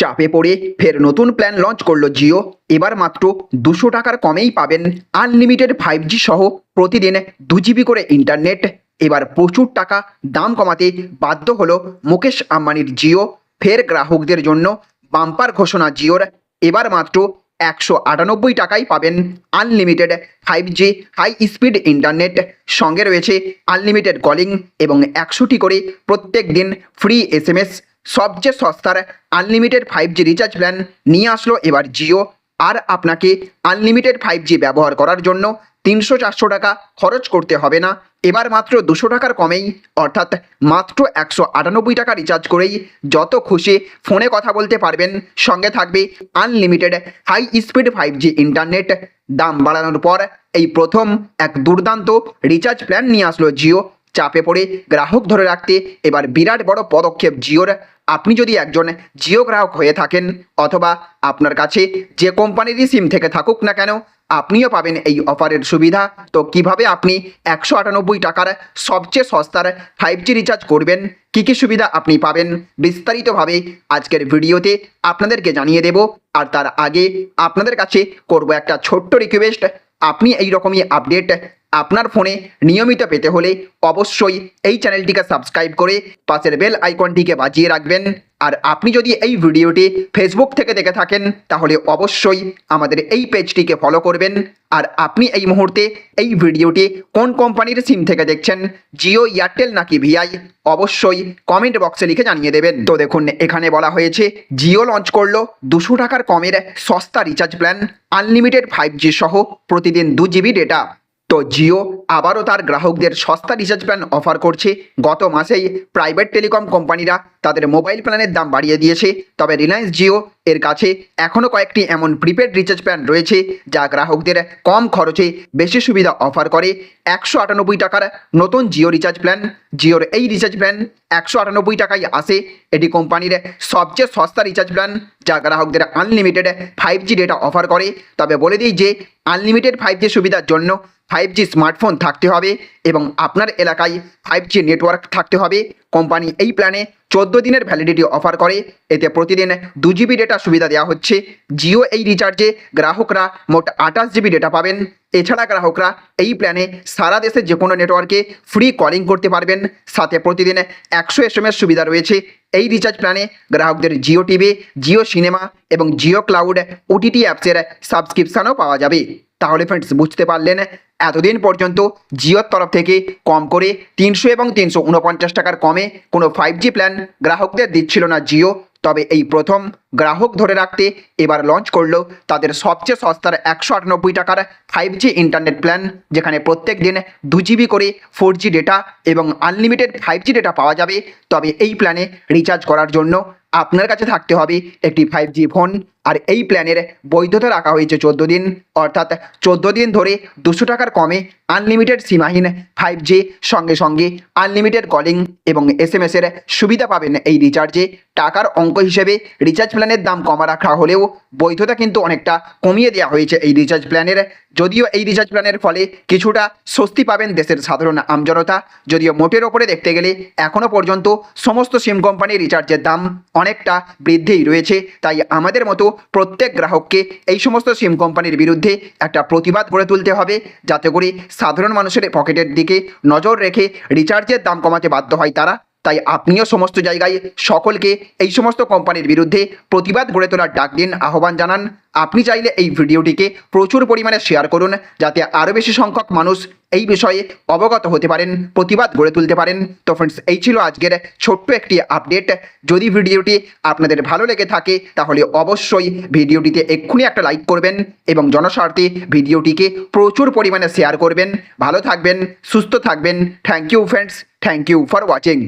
চাপে পড়ে ফের নতুন প্ল্যান লঞ্চ করল জিও। এবার মাত্র দুশো টাকার কমেই পাবেন আনলিমিটেড ফাইভ জি সহ প্রতিদিন দু জিবি করে ইন্টারনেট এবার প্রচুর টাকা দাম কমাতে বাধ্য হলো মুকেশ আম্বানির জিও। ফের গ্রাহকদের জন্য বাম্পার ঘোষণা জিওর। এবার মাত্র একশো আটানব্বই টাকায় পাবেন। Unlimited five G high speed internet সঙ্গে রয়েছে আনলিমিটেড কলিং এবং একশোটি করে প্রত্যেক দিন ফ্রি এস এম এস সবচেয়ে সস্তার unlimited five G recharge plan নিয়ে আসলো এবার জিও আর আপনাকে আনলিমিটেড ফাইভ জি ব্যবহার করার জন্য তিনশো চারশো টাকা খরচ করতে হবে না। এবার মাত্র দুশো টাকার কমেই, অর্থাৎ মাত্র একশো আটানব্বই টাকা রিচার্জ করেই যত খুশি ফোনে কথা বলতে পারবেন। সঙ্গে থাকবে unlimited high speed five G internet দাম বাড়ানোর পর এই প্রথম এক দুর্দান্ত রিচার্জ প্ল্যান নিয়ে আসলো জিও। চাপে পড়ে গ্রাহক ধরে রাখতে এবার বিরাট বড় পদক্ষেপ জিওর। আপনি যদি একজন জিও গ্রাহক হয়ে থাকেন, অথবা আপনার কাছে যে কোম্পানিরই সিম থেকে থাকুক না কেন আপনিও পাবেন এই অফারের সুবিধা। তো কীভাবে আপনি একশো আটানব্বই টাকার সবচেয়ে সস্তার ফাইভ জি রিচার্জ করবেন? কী কী সুবিধা আপনি পাবেন? বিস্তারিতভাবে আজকের ভিডিওতে আপনাদেরকে জানিয়ে দেব। আর তার আগে আপনাদের কাছে করব একটা ছোট্ট রিকোয়েস্ট আপনি এই রকমই আপডেট আপনার ফোনে নিয়মিত পেতে হলে অবশ্যই এই চ্যানেলটিকে সাবস্ক্রাইব করে পাশের বেল আইকনটিকে বাজিয়ে রাখবেন। আর আপনি যদি এই ভিডিওটি ফেসবুক থেকে দেখে থাকেন, তাহলে অবশ্যই আমাদের এই পেজটিকে ফলো করবেন। আর আপনি এই মুহূর্তে এই ভিডিওটি কোন কোম্পানির সিম থেকে দেখছেন জিও এয়ারটেল নাকি ভিআই অবশ্যই কমেন্ট বক্সে লিখে জানিয়ে দেবেন। তো দেখুন, এখানে বলা হয়েছে জিও লঞ্চ করল দুশো টাকার কমের সস্তা recharge plan unlimited five G সহ প্রতিদিন দু জিবি ডেটা তো জিও আবারও তার গ্রাহকদের সস্তা রিচার্জ প্ল্যান অফার করছে। গত মাসেই প্রাইভেট টেলিকম কোম্পানিরা তাদের মোবাইল প্ল্যানের দাম বাড়িয়ে দিয়েছে। তবে রিলায়েন্স জিও এর কাছে এখনও কয়েকটি এমন প্রিপেড রিচার্জ প্ল্যান রয়েছে, যা গ্রাহকদের কম খরচে বেশি সুবিধা অফার করে। একশো আটানব্বই টাকার নতুন জিও রিচার্জ প্ল্যান জিওর এই রিচার্জ প্ল্যান একশো আটানব্বই টাকায় আসে। এটি কোম্পানির সবচেয়ে সস্তা রিচার্জ প্ল্যান যা গ্রাহকদের unlimited five G data offer করে। তবে বলে দিই যে আনলিমিটেড ফাইভ জি সুবিধার জন্য ফাইভ জি স্মার্টফোন থাকতে হবে এবং আপনার এলাকায় ফাইভ জি নেটওয়ার্ক থাকতে হবে। কোম্পানি এই প্ল্যানে চোদ্দ দিনের ভ্যালিডিটি অফার করে। এতে প্রতিদিন দু জিবি ডেটা সুবিধা দেওয়া হচ্ছে। জিও এই রিচার্জে গ্রাহকরা মোট আঠাশ জিবি ডেটা পাবেন। এছাড়া গ্রাহকরা এই প্ল্যানে সারা দেশের যে কোনো নেটওয়ার্কে ফ্রি কলিং করতে পারবেন। সাথে প্রতিদিন একশো এস সুবিধা রয়েছে। এই রিচার্জ প্ল্যানে গ্রাহকদের জিও টিভি জিও সিনেমা এবং জিও ক্লাউড ওটিটি অ্যাপসের সাবস্ক্রিপশানও পাওয়া যাবে। তাহলে ফ্রেন্ডস বুঝতে পারলেন? এতদিন পর্যন্ত জিওর তরফ থেকে কম করে তিনশো এবং তিনশো উনপঞ্চাশ টাকার কমে কোনো ফাইভ জি প্ল্যান গ্রাহকদের দিচ্ছিল না জিও। তবে এই প্রথম গ্রাহক ধরে রাখতে এবার লঞ্চ করল তাদের সবচেয়ে সস্তার একশো আটানব্বই টাকার ফাইভ জি ইন্টারনেট প্ল্যান যেখানে প্রত্যেক দিন দু জিবি করে ফোর জি ডেটা এবং আনলিমিটেড ফাইভ জি ডেটা পাওয়া যাবে। তবে এই প্ল্যানে রিচার্জ করার জন্য আপনার কাছে থাকতে হবে একটি ফাইভ জি ফোন আর এই প্ল্যানের বৈধতা রাখা হয়েছে চোদ্দ দিন। অর্থাৎ চোদ্দ দিন ধরে দুশো টাকার কমে আনলিমিটেড সীমাহীন ফাইভ জি সঙ্গে সঙ্গে আনলিমিটেড কলিং এবং এস এসের সুবিধা পাবেন এই রিচার্জে টাকার অঙ্ক হিসেবে রিচার্জ প্ল্যানের দাম কমা রাখা হলেও বৈধতা কিন্তু অনেকটা কমিয়ে দেওয়া হয়েছে এই রিচার্জ প্ল্যানের যদিও এই রিচার্জ প্ল্যানের ফলে কিছুটা স্বস্তি পাবেন দেশের সাধারণ আমজনতা। যদিও মোটের ওপরে দেখতে গেলে এখনও পর্যন্ত সমস্ত সিম কোম্পানির রিচার্জের দাম অনেকটা বৃদ্ধিই রয়েছে। তাই আমাদের মতো প্রত্যেক গ্রাহককে এই সমস্ত সিম কোম্পানির বিরুদ্ধে একটা প্রতিবাদ গড়ে তুলতে হবে, যাতে করে সাধারণ মানুষের পকেটের দিকে নজর রেখে রিচার্জের দাম কমাতে বাধ্য হয় তারা। তাই আপনিও সমস্ত জায়গায় সকলকে এই সমস্ত কোম্পানির বিরুদ্ধে প্রতিবাদ গড়ে তোলার ডাক দিন আহ্বান জানান। আপনি চাইলে এই ভিডিওটিকে প্রচুর পরিমাণে শেয়ার করুন যাতে আরও বেশি সংখ্যক মানুষ এই বিষয়ে অবগত হতে পারেন, প্রতিবাদ গড়ে তুলতে পারেন। তো ফ্রেন্ডস এই ছিল আজকের ছোট্ট একটি আপডেট যদি ভিডিওটি আপনাদের ভালো লেগে থাকে, তাহলে অবশ্যই ভিডিওটিতে এক্ষুনি একটা লাইক করবেন এবং জনস্বার্থে ভিডিওটিকে প্রচুর পরিমাণে শেয়ার করবেন। ভালো থাকবেন, সুস্থ থাকবেন। Thank you friends thank you for watching